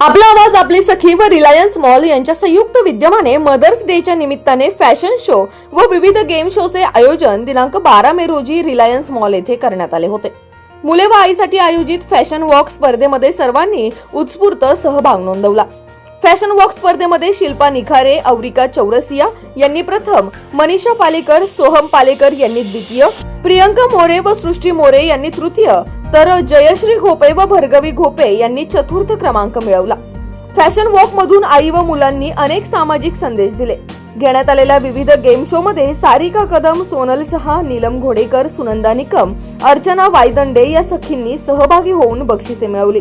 आपला आवाज आपली सखी व रिलायन्स मॉल यांच्या संयुक्त विद्यमाने मदर्स डेच्या निमित्ताने फॅशन शो व विविध गेम शोचे आयोजन दिनांक बारा मे रोजी रिलायन्स मॉल येथे करण्यात आले होते. मुले व आईसाठी आयोजित फॅशन वॉक स्पर्धेमध्ये सर्वांनी उत्स्फूर्त सहभाग नोंदवला. फॅशन वॉक स्पर्धेमध्ये शिल्पा निखारे अवरिका चौरसिया यांनी प्रथम मनीषा पालेकर सोहम पालेकर यांनी द्वितीय प्रियंका मोरे व सृष्टी मोरे यांनी तृतीय तर जयश्री घोपे व भर्गवी घोपे यांनी चतुर्थ क्रमांक मिळवला. फॅशन वॉक मधून आई व मुलांनी अनेक सामाजिक संदेश दिले. घेण्यात आलेल्या विविध गेम शो मध्ये सारिका कदम सोनल शहा नीलम घोडेकर सुनंदा निकम अर्चना वायदंडे या सखींनी सहभागी होऊन बक्षिसे मिळवली.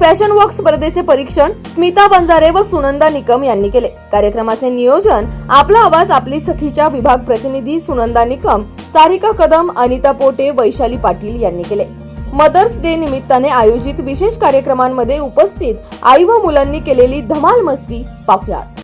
फॅशन वॉक स्पर्धेचे परीक्षण स्मिता बंजारे व सुनंदा निकम यांनी केले. कार्यक्रमाचे नियोजन आपला आवाज आपली सखीच्या विभाग प्रतिनिधी सुनंदा निकम सारिका कदम अनिता पोटे वैशाली पाटील यांनी केले. मदर्स डे निमित्ताने आयोजित विशेष कार्यक्रमांमध्ये उपस्थित आई व मुलांनी केलेली धमाल मस्ती पाहुयात.